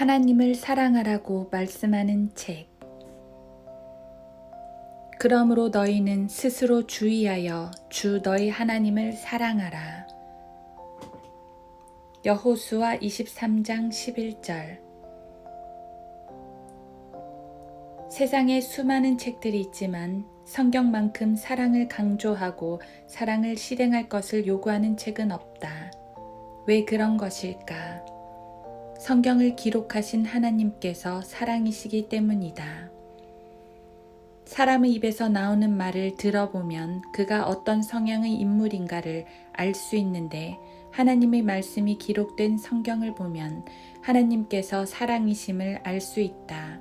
하나님을 사랑하라고 말씀하는 책. 그러므로 너희는 스스로 주의하여 주 너희 하나님을 사랑하라. 여호수아 23장 11절 세상에 수많은 책들이 있지만 성경만큼 사랑을 강조하고 사랑을 실행할 것을 요구하는 책은 없다. 왜 그런 것일까? 성경을 기록하신 하나님께서 사랑이시기 때문이다. 사람의 입에서 나오는 말을 들어보면 그가 어떤 성향의 인물인가를 알 수 있는데 하나님의 말씀이 기록된 성경을 보면 하나님께서 사랑이심을 알 수 있다.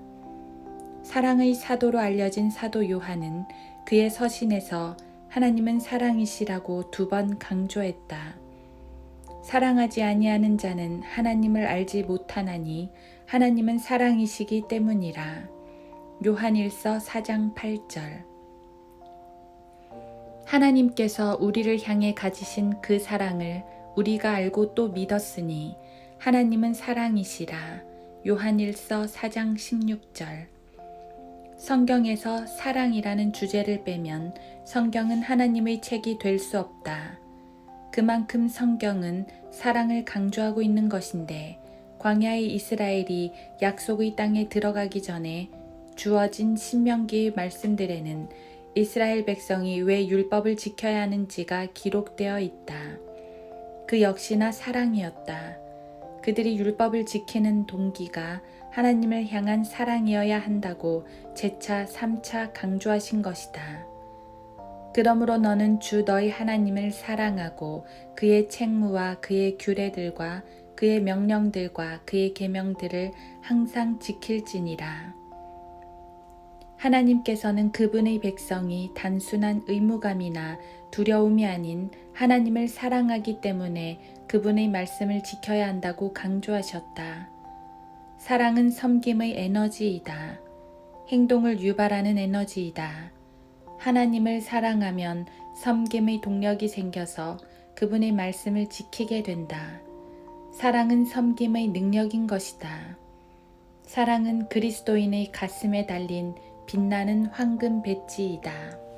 사랑의 사도로 알려진 사도 요한은 그의 서신에서 하나님은 사랑이시라고 두 번 강조했다. 사랑하지 아니하는 자는 하나님을 알지 못하나니 하나님은 사랑이시기 때문이라. 요한일서 4장 8절. 하나님께서 우리를 향해 가지신 그 사랑을 우리가 알고 또 믿었으니 하나님은 사랑이시라. 요한일서 4장 16절. 성경에서 사랑이라는 주제를 빼면 성경은 하나님의 책이 될 수 없다. 그만큼 성경은 사랑을 강조하고 있는 것인데 광야의 이스라엘이 약속의 땅에 들어가기 전에 주어진 신명기의 말씀들에는 이스라엘 백성이 왜 율법을 지켜야 하는지가 기록되어 있다. 그 역시나 사랑이었다. 그들이 율법을 지키는 동기가 하나님을 향한 사랑이어야 한다고 재차 3차 강조하신 것이다. 그러므로 너는 주 너희 하나님을 사랑하고 그의 책무와 그의 규례들과 그의 명령들과 그의 계명들을 항상 지킬지니라. 하나님께서는 그분의 백성이 단순한 의무감이나 두려움이 아닌 하나님을 사랑하기 때문에 그분의 말씀을 지켜야 한다고 강조하셨다. 사랑은 섬김의 에너지이다. 행동을 유발하는 에너지이다. 하나님을 사랑하면 섬김의 동력이 생겨서 그분의 말씀을 지키게 된다. 사랑은 섬김의 능력인 것이다. 사랑은 그리스도인의 가슴에 달린 빛나는 황금 배지이다.